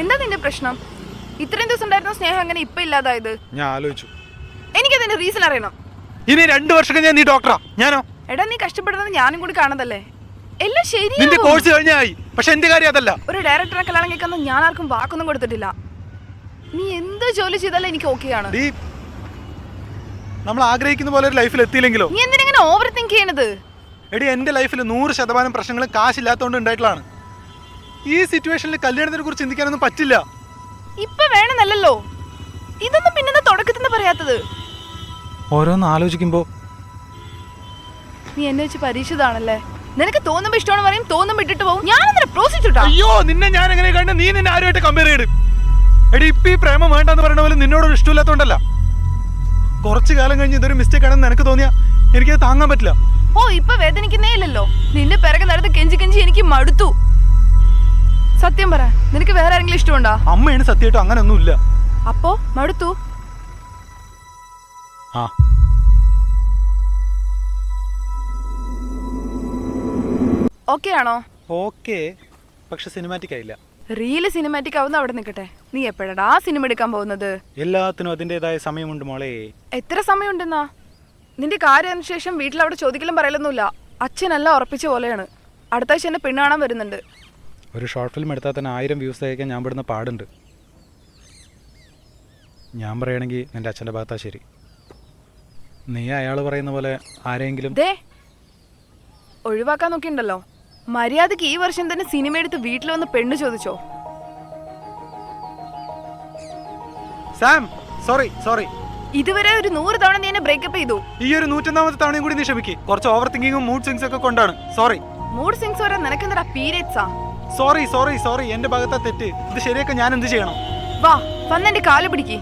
എന്താ നിന്റെ പ്രശ്നം? ഇത്രയും ദിവസം ഉണ്ടായിരുന്ന സ്നേഹം അങ്ങനെ ഇപ്പൊ ഇല്ലാതായത്? ഞാൻ ആലോചിച്ചു. എനിക്ക് അതിന്റെ റീസൺ അറിയണം. ഇനി രണ്ടു വർഷം കഴിഞ്ഞാൽ നീ ഡോക്ടറാ ഞാനോ? എടാ നീ കഷ്ടപ്പെടുന്നത് ഞാനും കൂടി കാണതല്ലേ എല്ലാം ശരി നിന്റെ കോഴ്സ് കഴിഞ്ഞായി. പക്ഷെ എന്റെ കാര്യം അതല്ല. ഒരു ഡയറക്ടറെ കല്യാണം കേൾക്കുന്ന ഞാൻ ആർക്കും വാക്കൊന്നും കൊടുത്തിട്ടില്ല. നീ എന്ത് ജോലി ചെയ്താലും എനിക്ക് ഓക്കെയാണ് ആണ്. നമ്മൾ ആഗ്രഹിക്കുന്ന പോലെ ഒരു ലൈഫിൽ എത്തിയില്ലെങ്കിലോ? നീ എന്തിനിങ്ങനെ ഓവർ തിങ്ക് ചെയ്യണത്? എടി എന്റെ ലൈഫിൽ നൂറ് ശതമാനം പ്രശ്നങ്ങളും കാശില്ലാത്തതുകൊണ്ട് ഉണ്ടായിട്ടുള്ളതാണ്. ഈ സിറ്റുവേഷനിൽ കല്യാണത്തിനെ കുറിച്ച് ചിന്തിക്കാനൊന്നും പറ്റില്ല. ഇപ്പൊ വേണമെന്നല്ലോ ഇതൊന്നും പിന്നെ തുടക്കത്തിൽ പറയാത്തത്? ഓരോന്ന് ആലോചിക്കുമ്പോ നീ എന്നെ വെച്ച് പരീക്ഷിതാണല്ലേ നിനക്ക് തോന്നുമ്പോ ഇഷ്ടമാണ് പറയും തോന്നുമ്പോ ഇട്ടിട്ട് പോകും ഞാൻ നിന്നെ പ്രോസിച്ചിട്ടാ അയ്യോ നിന്നെ ഞാൻ എങ്ങനെ കണ്ട് നീ നിന്നെ ആരുമായിട്ട് കമ്പയർ ചെയ്യും എടി ഇപ്പൊ ഈ പ്രേമം വേണ്ടെന്ന് പറയുന്ന പോലെ നിന്നോടൊരു ഇഷ്ടമില്ലാത്തോണ്ടല്ല. കുറച്ചു കാലം കഴിഞ്ഞ് ഇതൊരു മിസ്റ്റേക്ക് ആണെന്ന് നിനക്ക് തോന്നിയാ എനിക്കത് താങ്ങാൻ പറ്റില്ല. ഓ ഇപ്പൊ വേദനിക്കുന്നേ ഇല്ലല്ലോ. നിന്റെ പിറകെ നടന്ന് കെഞ്ചി കെഞ്ചി എനിക്ക് മടുത്തു. സത്യം പറ. നിനക്ക് വേറെ ആരെങ്കിലും ഇഷ്ടമുണ്ടോ? അമ്മയാണ് സത്യമായിട്ടും അങ്ങനെയൊന്നുമില്ല അപ്പോ മടുത്തു. ആ. ഓക്കെ ആണോ? ഓക്കെ. പക്ഷെ സിനിമാറ്റിക് ആയില്ല. റീൽ സിനിമാറ്റിക് ആവുന്ന അവിടെ നിൽക്കട്ടെ. നീ എപ്പോഴാ ആ സിനിമ എടുക്കാൻ പോകുന്നത്? എല്ലാത്തിനും അതിന്റെതായ സമയമുണ്ട് മോളെ. എത്ര സമയമുണ്ടെന്നാ? നിന്റെ കാര്യം ശേഷം വീട്ടിൽ അവിടെ ചോദിക്കലും പറയലൊന്നുമില്ല. അച്ഛനല്ല ഉറപ്പിച്ച പോലെയാണ്. അടുത്താഴ്ച എന്നെ പെണ്ണ് കാണാൻ വരുന്നുണ്ട്. ഒരു ഷോർട്ട് ഫിലിം എടുത്താൽ തന്നെ ആയിരം വ്യൂസ് അയക്കാൻ ഞാൻ പെടുന്ന പാടുണ്ട്. ഞാൻ പറയുകയാണെങ്കിൽ നിന്റെ അച്ഛന്റെ ഭാഗത്താ ശരി. നീ അയാൾ പറയുന്ന പോലെ ആരെങ്കിലും ദേ ഒഴിവാക്കാൻ നോക്കിണ്ടല്ലോ. മര്യാദയ്ക്ക് ഈ വർഷം തന്നെ സിനിമ എടുത്ത് വീട്ടിൽ വന്ന് പെണ്ണ് ചോദിച്ചോ? സാം സോറി സോറി ഇതുവരെ ഒരു നൂറ് തവണ നീ എന്നെ ബ്രേക്കപ്പ് ചെയ്തു. ഈ ഒരു നൂറ്റൊന്നാമത്തെ തവണയും കൂടി നീ ക്ഷമിക്ക്. കുറച്ച് ഓവർ തിങ്കിങ്ങും മൂഡ് സ്വിങ്സ് ഒക്കെ കൊണ്ടാണ്. സോറി മൂഡ് സിങ്സ് വരെ നിനക്കെന്താ പീരിയഡ്സാ സോറി സോറി സോറി എന്റെ ഭാഗത്താ തെറ്റ്. ഇത് ശരിയൊക്കെ ഞാൻ എന്ത് ചെയ്യണം? വാ വന്നെന്റെ കാൽ പിടിക്ക്.